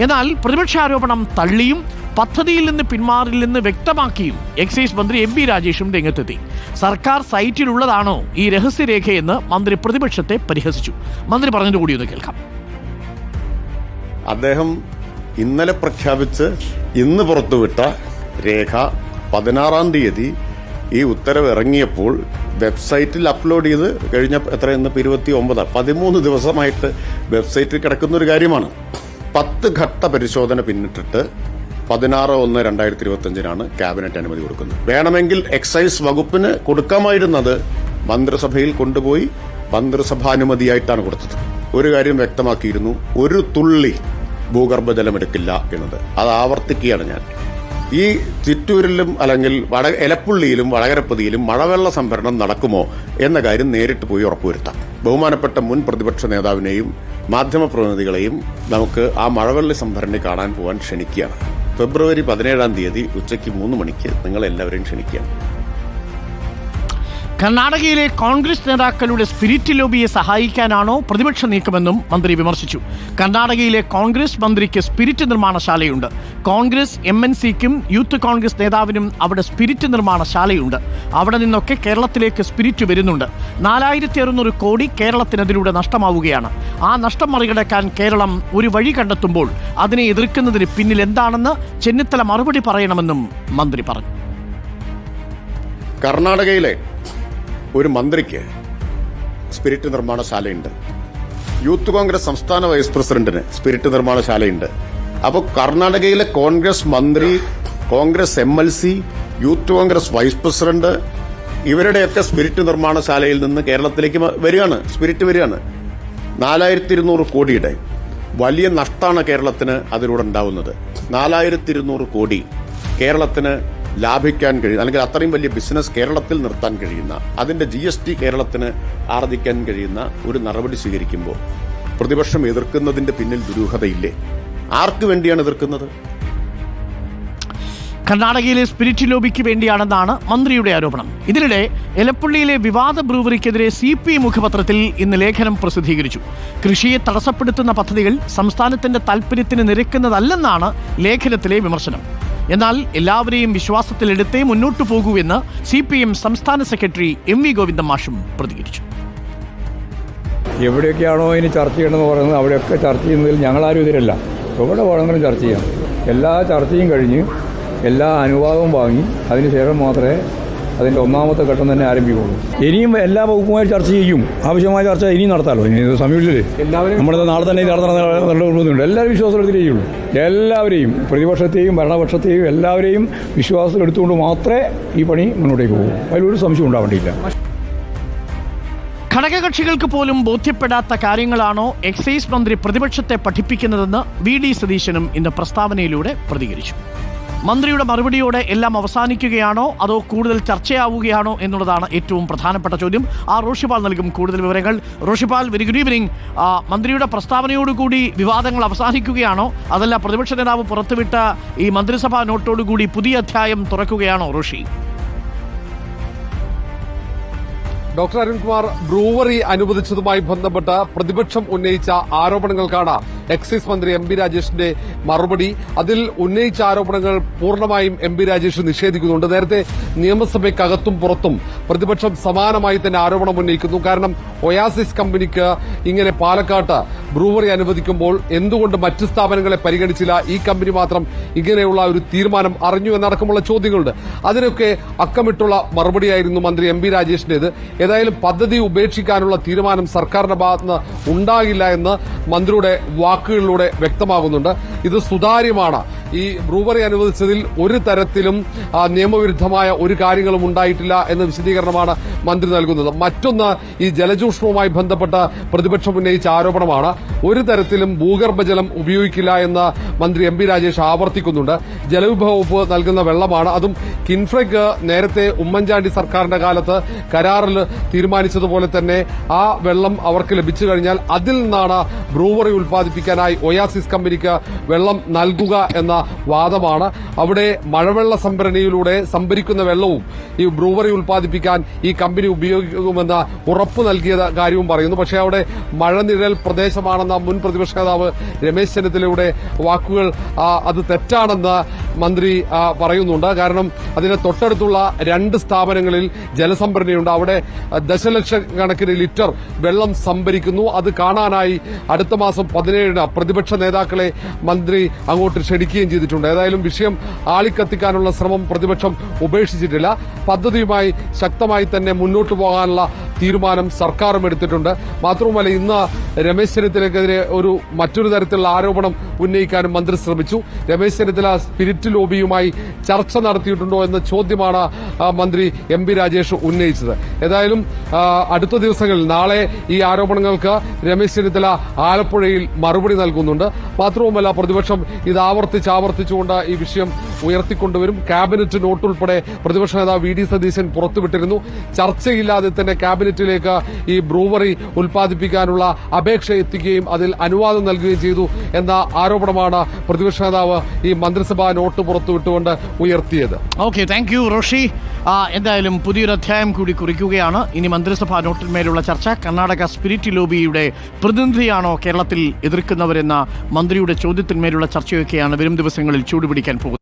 എന്നാൽ പ്രതിപക്ഷാരോപണം തള്ളിയും പദ്ധതിയിൽ നിന്ന് പിന്മാറില്ലെന്ന് വ്യക്തമാക്കിയും എക്സൈസ് മന്ത്രി എം വി രാജേഷും രംഗത്തെത്തി. സർക്കാർ സൈറ്റിലുള്ളതാണോ ഈ രഹസ്യരേഖയെന്ന് മന്ത്രി പ്രതിപക്ഷത്തെ പരിഹസിച്ചു. മന്ത്രി പറഞ്ഞത് കൂടി ഒന്ന് കേൾക്കാം. അദ്ദേഹം ഇന്നലെ പ്രഖ്യാപിച്ച് ഇന്ന് പുറത്തുവിട്ട രേഖ പതിനാറാം തീയതി ഈ ഉത്തരവ് ഇറങ്ങിയപ്പോൾ വെബ്സൈറ്റിൽ അപ്ലോഡ് ചെയ്ത് കഴിഞ്ഞ എത്ര എത്രയെന്ന് ഇരുപത്തി ഒമ്പതാണ് പതിമൂന്ന് ദിവസമായിട്ട് വെബ്സൈറ്റിൽ കിടക്കുന്ന ഒരു കാര്യമാണ്. പത്ത് ഘട്ട പരിശോധന പിന്നിട്ടിട്ട് പതിനാറ് ഒന്ന് രണ്ടായിരത്തി ഇരുപത്തി അഞ്ചിനാണ് ക്യാബിനറ്റ് അനുമതി കൊടുക്കുന്നത്. വേണമെങ്കിൽ എക്സൈസ് വകുപ്പിന് കൊടുക്കാമായിരുന്നത് മന്ത്രിസഭയിൽ കൊണ്ടുപോയി മന്ത്രിസഭാനുമതിയായിട്ടാണ് കൊടുത്തത്. ഒരു കാര്യം വ്യക്തമാക്കിയിരുന്നു ഒരു തുള്ളി ഭൂഗർഭജലമെടുക്കില്ല എന്നത്. അത് ആവർത്തിക്കുകയാണ് ഞാൻ. ഈ ചിറ്റൂരിലും അല്ലെങ്കിൽ വട എലപ്പുള്ളിയിലും വടകരപ്പതിയിലും മഴവെള്ള സംഭരണം നടക്കുമോ എന്ന കാര്യം നേരിട്ട് പോയി ഉറപ്പുവരുത്താം. ബഹുമാനപ്പെട്ട മുൻ പ്രതിപക്ഷ നേതാവിനെയും മാധ്യമപ്രതിനിധികളെയും നമുക്ക് ആ മഴവെള്ള സംഭരണി കാണാൻ പോകാൻ ക്ഷണിക്കുകയാണ്. ഫെബ്രുവരി പതിനേഴാം തീയതി ഉച്ചയ്ക്ക് മൂന്ന് മണിക്ക് നിങ്ങളെല്ലാവരെയും ക്ഷണിക്കുകയാണ്. കർണാടകയിലെ കോൺഗ്രസ് നേതാക്കളുടെ സ്പിരിറ്റ് ലോബിയെ സഹായിക്കാനാണോ പ്രതിപക്ഷ നീക്കമെന്നും മന്ത്രി വിമർശിച്ചു. കർണാടകയിലെ കോൺഗ്രസ് മന്ത്രിക്ക് സ്പിരിറ്റ് നിർമ്മാണശാലയുണ്ട്. കോൺഗ്രസ് എം എൻ സിക്കും യൂത്ത് കോൺഗ്രസ് നേതാവിനും അവിടെ സ്പിരിറ്റ് നിർമ്മാണശാലയുണ്ട്. അവിടെ നിന്നൊക്കെ കേരളത്തിലേക്ക് സ്പിരിറ്റ് വരുന്നുണ്ട്. നാലായിരത്തി അറുന്നൂറ് കോടി കേരളത്തിനതിലൂടെ നഷ്ടമാവുകയാണ്. ആ നഷ്ടം മറികടക്കാൻ കേരളം ഒരു വഴി കണ്ടെത്തുമ്പോൾ അതിനെ എതിർക്കുന്നതിന് പിന്നിൽ എന്താണെന്ന് ചെന്നിത്തല മറുപടി പറയണമെന്നും മന്ത്രി പറഞ്ഞു. കർണാടകയിലെ ഒരു മന്ത്രിക്ക് സ്പിരിറ്റ് നിർമ്മാണശാലയുണ്ട്. യൂത്ത് കോൺഗ്രസ് സംസ്ഥാന വൈസ് പ്രസിഡന്റിന് സ്പിരിറ്റ് നിർമ്മാണശാലയുണ്ട്. അപ്പോൾ കർണാടകയിലെ കോൺഗ്രസ് മന്ത്രി Congress M L C youth Congress vice president ഇവരുടെയൊക്കെ സ്പിരിറ്റ് നിർമ്മാണശാലയിൽ നിന്ന് കേരളത്തിലേക്ക് വരികയാണ് സ്പിരിറ്റ് വരികയാണ്. നാലായിരത്തി ഇരുന്നൂറ് കോടിയുടെ വലിയ നഷ്ടമാണ് കേരളത്തിന് അതിലൂടെ ഉണ്ടാവുന്നത്. നാലായിരത്തി ഇരുന്നൂറ് കോടി കേരളത്തിന് ലാഭിക്കാൻ കഴിയുന്ന അല്ലെങ്കിൽ അത്രയും വലിയ ബിസിനസ് കേരളത്തിൽ നിർത്താൻ കഴിയുന്ന അതിന്റെ ജി എസ് ടി കേരളത്തിന് ആർജിക്കാൻ കഴിയുന്ന ഒരു നടപടി സ്വീകരിക്കുമ്പോൾ പ്രതിപക്ഷം എതിർക്കുന്നതിന്റെ പിന്നിൽ ദുരൂഹതയില്ലേ? ആർക്കു വേണ്ടിയാണ് എതിർക്കുന്നത്? കർണാടകയിലെ സ്പിരിറ്റ് ലോബിക്ക് വേണ്ടിയാണെന്നാണ് മന്ത്രിയുടെ ആരോപണം. ഇതിനിടെ എലപ്പള്ളിയിലെ വിവാദ ബ്രൂവറിക്കെതിരെ സി പി മുഖപത്രത്തിൽ ഇന്ന് ലേഖനം പ്രസിദ്ധീകരിച്ചു. കൃഷിയെ തടസ്സപ്പെടുത്തുന്ന പദ്ധതികൾ സംസ്ഥാനത്തിന്റെ താൽപര്യത്തിന് നിരക്കുന്നതല്ലെന്നാണ് ലേഖനത്തിലെ വിമർശനം. എന്നാൽ എല്ലാവരെയും വിശ്വാസത്തിലെടുത്തേ മുന്നോട്ടു പോകൂ എന്ന് സി പി എം സംസ്ഥാന സെക്രട്ടറി എം വി ഗോവിന്ദ മാഷും പ്രതികരിച്ചു. എവിടെയൊക്കെയാണോ ഇനി ചർച്ച ചെയ്യണമെന്ന് പറയുന്നത് അവിടെയൊക്കെ ചർച്ച ചെയ്യുന്നതിൽ ഞങ്ങളാരും ഇതിലല്ല. എവിടെ വേണമെങ്കിലും ചർച്ച ചെയ്യാം. എല്ലാ ചർച്ചയും കഴിഞ്ഞ് എല്ലാ അനുവാദവും വാങ്ങി അതിനുശേഷം മാത്രമേ അതിന്റെ ഒന്നാമത്തെ ഘട്ടം തന്നെ ആരംഭിക്കുള്ളൂ ഇനിയും എല്ലാ വകുപ്പുമായി ചർച്ച ചെയ്യും. ആവശ്യമായ ചർച്ച ഇനിയും നടത്താമല്ലോ ഇനി സമീപിച്ചില്ലേ? നമ്മുടെ നാളെ തന്നെ ഇത് നടത്തുന്നുണ്ട് എല്ലാവരും വിശ്വാസത്തിലെടുത്തിട്ടേ ചെയ്യുള്ളൂ. എല്ലാവരെയും പ്രതിപക്ഷത്തെയും ഭരണപക്ഷത്തെയും എല്ലാവരെയും വിശ്വാസത്തിലെടുത്തുകൊണ്ട് മാത്രമേ ഈ പണി മുന്നോട്ടേക്ക് പോകും. അതിലൊരു സംശയം ഉണ്ടാവേണ്ടിയില്ല. ഘടകകക്ഷികൾക്ക് പോലും ബോധ്യപ്പെടാത്ത കാര്യങ്ങളാണോ എക്സൈസ് മന്ത്രി പ്രതിപക്ഷത്തെ പഠിപ്പിക്കുന്നതെന്ന് വി ഡി സതീശനും ഇന്ന് പ്രസ്താവനയിലൂടെ പ്രതികരിച്ചു. മന്ത്രിയുടെ മറുപടിയോടെ എല്ലാം അവസാനിക്കുകയാണോ? അതോ കൂടുതൽ ചർച്ചയാവുകയാണോ എന്നുള്ളതാണ് ഏറ്റവും പ്രധാനപ്പെട്ട ചോദ്യം. ആ റോഷിപാൽ നൽകും കൂടുതൽ വിവരങ്ങൾ. റോഷിപാൽ വെരി ഗുഡ് ഈവനിങ് മന്ത്രിയുടെ പ്രസ്താവനയോടുകൂടി വിവാദങ്ങൾ അവസാനിക്കുകയാണോ? അതല്ല പ്രതിപക്ഷ നേതാവ് പുറത്തുവിട്ട ഈ മന്ത്രിസഭാ നോട്ടോടുകൂടി പുതിയ അധ്യായം തുറക്കുകയാണോ റോഷി? ഡോക്ടർ അരുൺകുമാർ ബ്രൂവറി അനുവദിച്ചതുമായി ബന്ധപ്പെട്ട് പ്രതിപക്ഷം ഉന്നയിച്ച ആരോപണങ്ങൾക്കാണ് എക്സൈസ് മന്ത്രി എം പി രാജേഷിന്റെ മറുപടി. അതിൽ ഉന്നയിച്ച ആരോപണങ്ങൾ പൂർണമായും എം പി രാജേഷ് നിഷേധിക്കുന്നുണ്ട്. നേരത്തെ നിയമസഭയ്ക്കകത്തും പുറത്തും പ്രതിപക്ഷം സമാനമായി തന്നെ ആരോപണം ഉന്നയിക്കുന്നു. കാരണം ഒയാസിസ് കമ്പനിക്ക് ഇങ്ങനെ പാലക്കാട്ട് ബ്രൂവറി അനുവദിക്കുമ്പോൾ എന്തുകൊണ്ട് മറ്റ് സ്ഥാപനങ്ങളെ പരിഗണിച്ചില്ല? ഈ കമ്പനി മാത്രം ഇങ്ങനെയുള്ള ഒരു തീരുമാനം അറിഞ്ഞു എന്നടക്കമുള്ള ചോദ്യങ്ങളുണ്ട്. അതിനൊക്കെ അക്കമിട്ടുള്ള മറുപടിയായിരുന്നു മന്ത്രി എം പി രാജേഷിന്റേത്. ഏതായാലും പദ്ധതി ഉപേക്ഷിക്കാനുള്ള തീരുമാനം സർക്കാരിന്റെ ഭാഗത്തുനിന്ന് ഉണ്ടാകില്ല എന്ന് മന്ത്രിയുടെ വാക്കുകളിലൂടെ വ്യക്തമാകുന്നുണ്ട്. ഇത് സുതാര്യമാണ്. ഈ ബ്രൂവറി അനുവദിച്ചതിൽ ഒരു തരത്തിലും നിയമവിരുദ്ധമായ ഒരു കാര്യങ്ങളും ഉണ്ടായിട്ടില്ല എന്ന വിശദീകരണമാണ് മന്ത്രി നൽകുന്നത്. മറ്റൊന്ന് ഈ ജലചൂഷണവുമായി ബന്ധപ്പെട്ട പ്രതിപക്ഷം ഉന്നയിച്ച ആരോപണമാണ്. ഒരു തരത്തിലും ഭൂഗർഭജലം ഉപയോഗിക്കില്ല എന്ന് മന്ത്രി എം പി രാജേഷ് ആവർത്തിക്കുന്നുണ്ട്. ജലവിഭവ വകുപ്പ് നൽകുന്ന വെള്ളമാണ്. അതും കിൻഫ്രഗ് നേരത്തെ ഉമ്മൻചാണ്ടി സർക്കാരിന്റെ കാലത്ത് കരാറിൽ തീരുമാനിച്ചതുപോലെ തന്നെ ആ വെള്ളം അവർക്ക് ലഭിച്ചു കഴിഞ്ഞാൽ അതിൽ നിന്നാണ് ബ്രൂവറി ഉൽപ്പാദിപ്പിക്കാനായി ഒയാസിസ് കമ്പനിക്ക് വെള്ളം നൽകുക എന്ന വാദമാണ്. അവിടെ മഴവെള്ള സംഭരണിയിലൂടെ സംഭരിക്കുന്ന വെള്ളവും ഈ ബ്രൂവറി ഉൽപ്പാദിപ്പിക്കാൻ ഈ കമ്പനി ഉപയോഗിക്കുമെന്ന ഉറപ്പ് നൽകിയ കാര്യവും പറയുന്നു. പക്ഷേ അവിടെ മഴനിഴൽ പ്രദേശമാണെന്ന മുൻ പ്രതിപക്ഷ നേതാവ് രമേശ് ചെന്നിത്തലയുടെ വാക്കുകൾ അത് തെറ്റാണെന്ന് മന്ത്രി പറയുന്നുണ്ട്. കാരണം അതിന് തൊട്ടടുത്തുള്ള രണ്ട് സ്ഥാപനങ്ങളിൽ ജലസംഭരണിയുണ്ട്. അവിടെ ദശലക്ഷക്കണക്കിന് ലിറ്റർ വെള്ളം സംഭരിക്കുന്നു. അത് കാണാനായി അടുത്ത മാസം പതിനേഴിന് പ്രതിപക്ഷ നേതാക്കളെ മന്ത്രി അങ്ങോട്ട് ക്ഷണിക്കുകയും ചെയ്തിട്ടുണ്ട്. ഏതായാലും വിഷയം ആളിക്കത്തിക്കാനുള്ള ശ്രമം പ്രതിപക്ഷം ഉപേക്ഷിച്ചിട്ടില്ല. പദ്ധതിയുമായി ശക്തമായി തന്നെ മുന്നോട്ടു പോകാനുള്ള തീരുമാനം സർക്കാരും എടുത്തിട്ടുണ്ട്. മാത്രവുമല്ല ഇന്ന് രമേശ് ചെന്നിത്തലക്കെതിരെ ഒരു മറ്റൊരു തരത്തിലുള്ള ആരോപണം ഉന്നയിക്കാനും മന്ത്രി ശ്രമിച്ചു. രമേശ് ചെന്നിത്തല സ്പിരിറ്റ് ലോബിയുമായി ചർച്ച നടത്തിയിട്ടുണ്ടോ എന്ന ചോദ്യമാണ് മന്ത്രി എം പി രാജേഷ് ഉന്നയിച്ചത്. ഏതായാലും അടുത്ത ദിവസങ്ങളിൽ നാളെ ഈ ആരോപണങ്ങൾക്ക് രമേശ് ചെന്നിത്തല ആലപ്പുഴയിൽ മറുപടി നൽകുന്നുണ്ട്. മാത്രവുമല്ല പ്രതിപക്ഷം ഇത് ആവർത്തിച്ച് ആവർത്തിച്ചുകൊണ്ട് ഈ വിഷയം ഉയർത്തിക്കൊണ്ടുവരും. ക്യാബിനറ്റ് നോട്ട് ഉൾപ്പെടെ പ്രതിപക്ഷ നേതാവ് വി ഡി സതീശൻ പുറത്തുവിട്ടിരുന്നു. ചർച്ചയില്ലാതെ തന്നെ ക്യാബിനറ്റിലേക്ക് ഈ ബ്രൂവറി ഉൽപ്പാദിപ്പിക്കാനുള്ള അപേക്ഷ എത്തിക്കുകയും അതിൽ അനുവാദം നൽകുകയും ചെയ്തു എന്ന ആരോപണമാണ് പ്രതിപക്ഷ നേതാവ് ഈ മന്ത്രിസഭാ നോട്ട് പുറത്തുവിട്ടുകൊണ്ട് ഉയർത്തിയത്. ഓക്കെ താങ്ക് യു റോഷി എന്തായാലും പുതിയൊരു അധ്യായം കൂടി കുറിക്കുകയാണ്. ഇനി മന്ത്രിസഭാ നോട്ടിന്മേലുള്ള ചർച്ച കർണാടക സ്പിരിറ്റ് ലോബിയുടെ പ്രതിനിധിയാണോ കേരളത്തിൽ എതിർക്കുന്നവരെന്ന മന്ത്രിയുടെ ചോദ്യത്തിന്മേലുള്ള ചർച്ചയൊക്കെയാണ് വരും ദിവസങ്ങളിൽ ചൂടുപിടിക്കാൻ പോകുന്നത്.